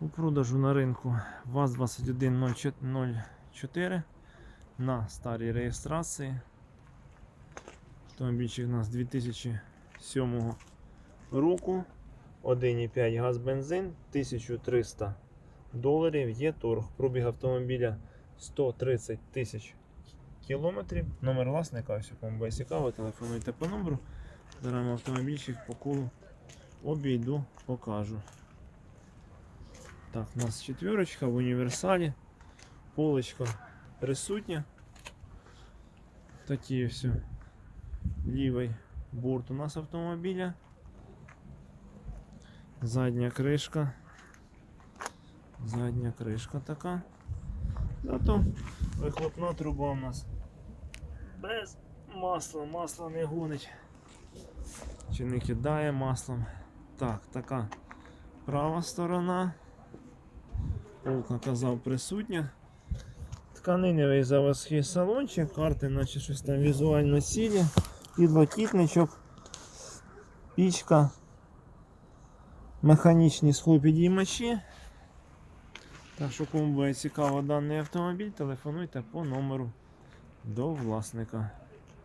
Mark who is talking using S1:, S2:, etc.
S1: У продажу на ринку ВАЗ-2104 на старій реєстрації. Автомобільчик у нас 2007 року. 1,5 газ бензин, 1300 доларів. Є торг. Пробіг автомобіля 130 тисяч кілометрів. Номер власника, ось кому буде цікаво, телефонуйте по номеру. Зараз автомобільчик по колу обійду, покажу. Так, у нас четверочка в універсалі. Полочка присутня. Такі все. Лівий борт у нас автомобіля. Задня кришка. Задня кришка така. Зато вихлопна труба у нас без масла, масло не гонить. Чи не кидає маслом. Так, така права сторона. Полка казав присутня. Тканиневий заводський салончик, карти, наче щось там візуально цілі, підлокітничок, пічка, механічні схлопідіймачі. Так що кому буде цікаво даний автомобіль, телефонуйте по номеру до власника.